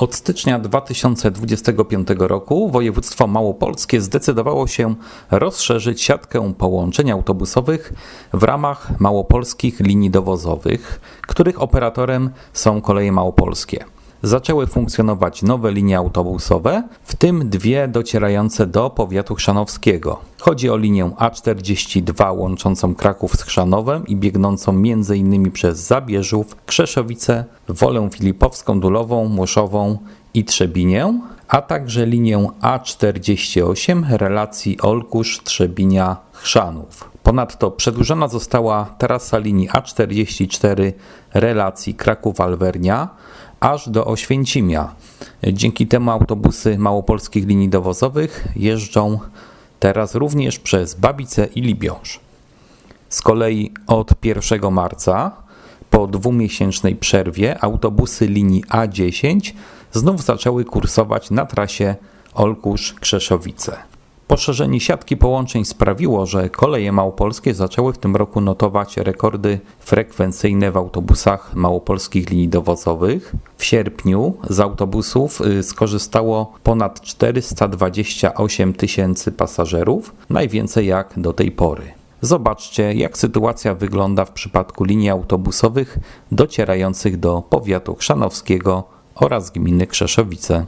Od stycznia 2025 roku województwo małopolskie zdecydowało się rozszerzyć siatkę połączeń autobusowych w ramach małopolskich linii dowozowych, których operatorem są koleje małopolskie. Zaczęły funkcjonować nowe linie autobusowe, w tym dwie docierające do powiatu chrzanowskiego. Chodzi o linię A42 łączącą Kraków z Chrzanowem i biegnącą m.in. przez Zabierzów, Krzeszowice, Wolę Filipowską, Dulową, Młoszową i Trzebinię, a także linię A48 relacji Olkusz-Trzebinia-Chrzanów. Ponadto przedłużona została trasa linii A44 relacji Kraków-Alwernia aż do Oświęcimia. Dzięki temu autobusy małopolskich linii dowozowych jeżdżą teraz również przez Babice i Libiąż. Z kolei od 1 marca, po dwumiesięcznej przerwie, autobusy linii A10 znów zaczęły kursować na trasie Olkusz-Krzeszowice. Poszerzenie siatki połączeń sprawiło, że koleje małopolskie zaczęły w tym roku notować rekordy frekwencyjne w autobusach małopolskich linii dowozowych. W sierpniu z autobusów y, skorzystało ponad 428 tysięcy pasażerów, najwięcej jak do tej pory. Zobaczcie, jak sytuacja wygląda w przypadku linii autobusowych docierających do powiatu chrzanowskiego oraz gminy Krzeszowice.